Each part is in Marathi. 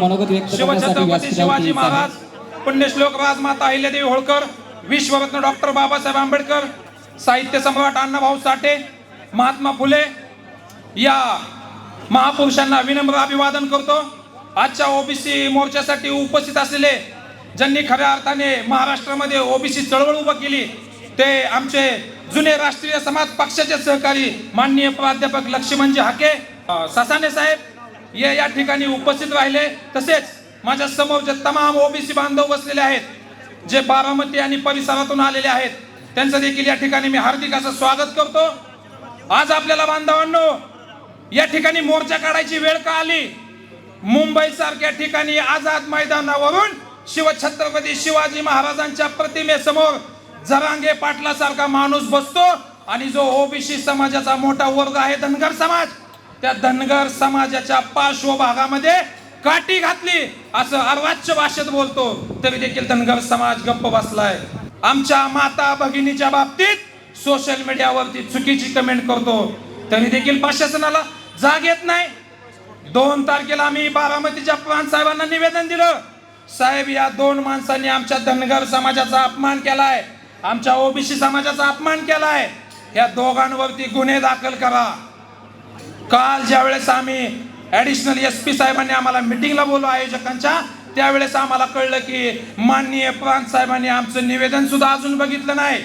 मनोगत व्यक्त करण्यासाठी शिवछत्रपती शिवाजी. महाराज पुण्यश्लोक राजमाता अहिल्यादेवी होळकर विश्वरत्न डॉक्टर बाबासाहेब आंबेडकर साहित्य सम्राट अण्णाभाऊ साठे महात्मा फुले या महापुरुषांना विनम्र अभिवादन करतो आजच्या ओबीसी मोर्चासाठी उपस्थित असलेले ज्यांनी खऱ्या अर्थाने महाराष्ट्रामध्ये ओबीसी चळवळ उभं केली ते आमचे जुने राष्ट्रीय समाज पक्षाचे सहकारी माननीय प्राध्यापक लक्ष्मणजी हाके ससाने साहेब ये या ठिकाणी उपस्थित राहिले. तसेच माझ्या समोरचे तमाम ओबीसी बांधव बसलेले आहेत जे बारामती आणि परिसरातून आलेले आहेत त्यांचं देखील या ठिकाणी मी हार्दिक असं स्वागत करतो. आज आपल्याला बांधवांनो या ठिकाणी मोर्चा काढायची वेळ का आली? मुंबई सारख्या ठिकाणी आझाद मैदानावरून शिवछत्रपती शिवाजी महाराजांच्या प्रतिमेसमोर जरांगे पाटला सारखा माणूस बसतो. आणि जो ओबीसी समाजाचा मोठा वर्ग आहे धनगर समाज त्या धनगर समाजाच्या पार्श्वभागामध्ये काठी घातली असं अर्वाच्य भाषेत बोलतो. तरी देखील धनगर समाज गप्प बसलाय. आमच्या माता भगिनीच्या बाबतीत सोशल मीडियावरती चुकीची कमेंट करतो. तरी देखील प्रशासनाला जाग येत नाही. दोन तारखेला आम्ही बारामतीच्या प्रांत साहेबांना निवेदन दिलं. साहेब या दोन माणसांनी आमच्या धनगर समाजाचा अपमान केलाय. आमच्या ओबीसी समाजाचा अपमान केलाय. या दोघांवरती गुन्हे दाखल करा. काल ज्या वेळेस आम्ही ॲडिशनल एस पी साहेबांनी आम्हाला मिटिंगला बोललो आयोजकांच्या त्यावेळेस आम्हाला कळलं की माननीय प्रांत साहेबांनी आमचं निवेदन सुद्धा अजून बघितलं नाही.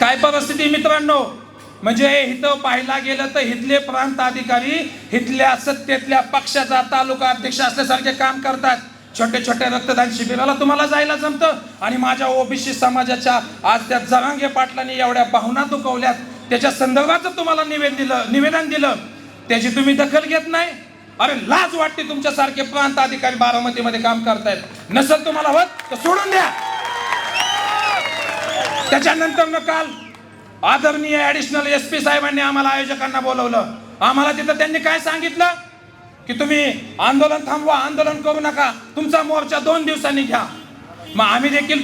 काय परिस्थिती मित्रांनो? म्हणजे इथं पाहायला गेलं तर इथले प्रांत अधिकारी इथल्या सत्तेतल्या पक्षाचा तालुका अध्यक्ष असल्यासारखे काम करतात. छोटे छोटे रक्तदान शिबिराला तुम्हाला जायला जमतं. आणि माझ्या ओबीसी समाजाच्या आज त्या जरांगे पाटलांनी एवढ्या भावना दुखवल्यात. त्याच्या संदर्भात तुम्हाला निवेदन दिलं निवेदन दिलं त्याची तुम्ही दखल घेत नाही. अरे लाज वाटते तुमच्यासारखे प्रांत अधिकारी बारामतीमध्ये काम करतायत. नसल तुम्हाला होत तर सोडून द्या. त्याच्यानंतर न काल आदरणीय ऍडिशनल एस पी साहेबांनी आम्हाला आयोजकांना बोलवलं. आम्हाला तिथं त्यांनी काय सांगितलं? की तुम्ही आंदोलन थांबवा आंदोलन करू नका. तुमचा मोर्चा दोन दिवसांनी घ्या. मग आम्ही देखील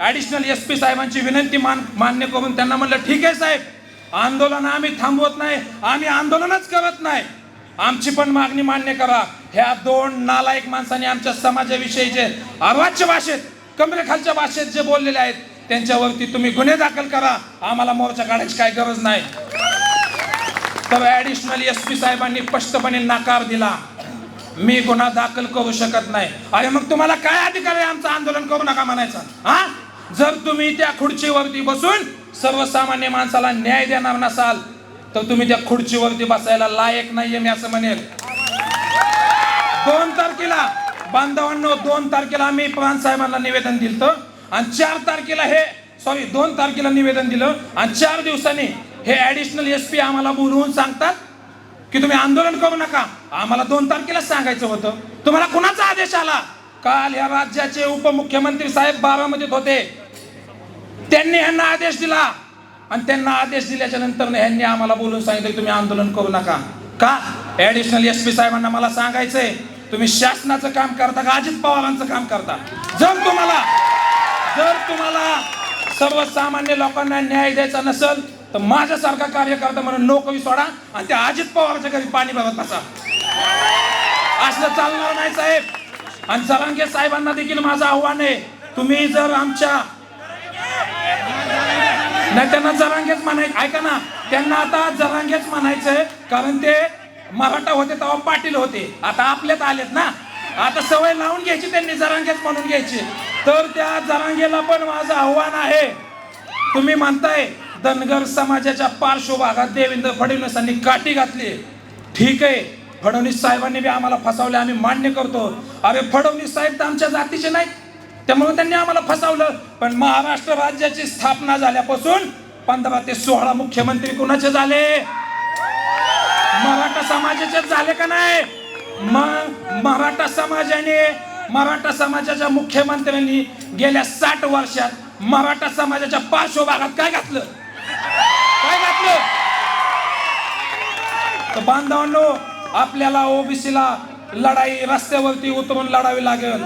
ऍडिशनल एस पी साहेबांची विनंती मान मान्य करून त्यांना म्हणलं ठीक आहे साहेब आंदोलन आम्ही थांबवत नाही आम्ही आंदोलनच करत नाही. आमची पण मागणी मान्य करा ह्या दोन नालायक माणसाने आमच्या समाजाविषयी जे अर्वाच्य भाषेत कमरेखालच्या भाषेत जे बोललेले आहेत त्यांच्यावरती तुम्ही गुन्हे दाखल करा. आम्हाला मोर्चा काढायची काय गरज नाही. तर ऍडिशनल एस पी साहेबांनी स्पष्टपणे नकार दिला. मी गुन्हा दाखल करू शकत नाही. अरे मग तुम्हाला काय अधिकार आहे आमचं आंदोलन करू नका म्हणायचं? हा? जर तुम्ही त्या खुर्चीवरती बसून सर्वसामान्य माणसाला न्याय देणार नसाल तर तुम्ही त्या खुर्चीवरती बसायला लायक नाहीये मी असं म्हणेल. दोन तारखेला बांधवांनो दोन तारखेला आम्ही पवार साहेबांना निवेदन दिलं आणि चार तारखेला हे सॉरी दोन तारखेला निवेदन दिलं. आणि चार दिवसांनी हे ऍडिशनल एस पी आम्हाला बोलवून सांगतात की तुम्ही आंदोलन करू नका. आम्हाला दोन तारखेला सांगायचं होतं. तुम्हाला कुणाचा आदेश आला? काल या राज्याचे उपमुख्यमंत्री साहेब बारामतीत होते. त्यांनी ह्यांना आदेश दिला. आणि त्यांना आदेश दिल्याच्या नंतर ह्यांनी आम्हाला बोलून सांगितलं की तुम्ही आंदोलन करू नका. का? ऍडिशनल एस पी साहेबांना मला सांगायचंय तुम्ही शासनाचं काम करता का? अजित पवारांचं काम करता? जर तुम्हाला जर तुम्हाला सर्वसामान्य लोकांना न्याय द्यायचा नसेल तर माझ्यासारखा कार्यकर्ता म्हणून नोकरी सोडा आणि त्या अजित पवारच्या घरी पाणी भरत बसा. असलं चालणार नाही साहेब. आणि जरांगे साहेबांना देखील माझं आव्हान आहे. तुम्ही जर आमच्या नाही त्यांना जरांगेच म्हणायचं. ऐका ना त्यांना आता जरांगेच म्हणायचंय कारण ते मराठा होते तेव्हा पाटील होते. आता आपल्यात आलेत ना. आता सवय लावून घ्यायची त्यांनी जरांगेच म्हणून घ्यायची. तर त्या जरांगेला पण माझं आव्हान आहे. तुम्ही म्हणताय धनगर समाजाच्या पार्श्वभागात देवेंद्र फडणवीसांनी काठी घातली. ठीक आहे फडणवीस साहेबांनी बी आम्हाला फसवले आम्ही मान्य करतो. अरे फडणवीस साहेब तर आमच्या जातीचे नाहीत. त्यामुळे त्यांनी आम्हाला फसवलं. पण महाराष्ट्र राज्याची स्थापना झाल्यापासून पंधरा ते सोळा मुख्यमंत्री कुणाचे झाले? मराठा समाजाचे झाले का नाही? मग मराठा समाजाने मराठा समाजाच्या मुख्यमंत्र्यांनी गेल्या साठ वर्षात मराठा समाजाच्या पार्श्वभागात काय घातलं? काय घातलं? तर बांधवांनो आपल्याला ओबीसीला लढाई रस्त्यावरती उतरून लढावी लागेल.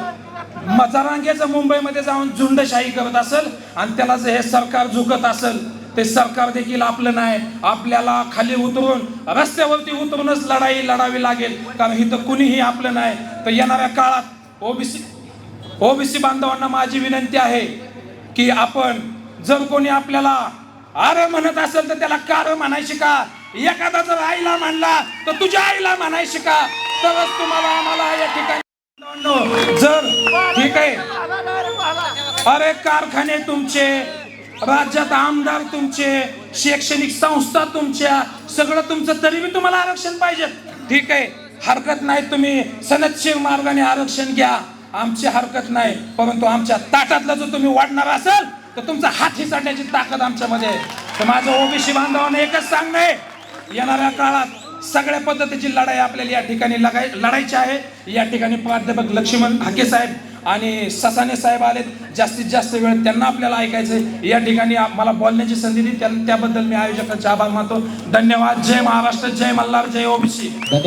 मजारांगेचं मुंबईमध्ये जाऊन झुंडशाही करत असेल आणि त्याला जर हे सरकार झुकत असेल ते सरकार देखील आपलं नाही. आपल्याला खाली उतरून रस्त्यावरती उतरूनच लढाई लढावी लागेल. कारण इथं कुणीही आपलं नाही. तर येणाऱ्या काळात ओबीसी ओबीसी बांधवांना माझी विनंती आहे की आपण जर कोणी आपल्याला अरे म्हणत असेल तर त्याला कार म्हणायची का? एखादा जर आईला म्हणला तर तुझ्या आईला म्हणायची का? तरच तुम्हाला आम्हाला या ठिकाणी जर ठीक आहे. अरे कारखाने तुमचे राज्यात आमदार तुमचे शैक्षणिक संस्था तुमच्या सगळं तुमचं तरी बी तुम्हाला आरक्षण पाहिजे. ठीक आहे. हरकत नाही तुम्ही सनदशीर मार्गाने आरक्षण घ्या. आमची हरकत नाही. परंतु आमच्या ताटातला जो तुम्ही वाढणार असाल तर तुमचा हात हिसाडण्याची ताकद आमच्यामध्ये आहे. तर माझं ओबीसी बांधवांना एकच सांगणं आहे. येणाऱ्या काळात सगळ्या पद्धतीची लढाई आपल्याला या ठिकाणी लगाय लढायची आहे. या ठिकाणी प्राध्यापक लक्ष्मण हाके साहेब आणि ससाने साहेब आलेत. जास्तीत जास्त वेळ त्यांना आपल्याला ऐकायचं आहे या ठिकाणी मला बोलण्याची संधी दिली त्या- त्याबद्दल मी आयोजकांचे आभार मानतो. धन्यवाद. जय महाराष्ट्र. जय मल्हार. जय ओबीसी. धन्यवाद.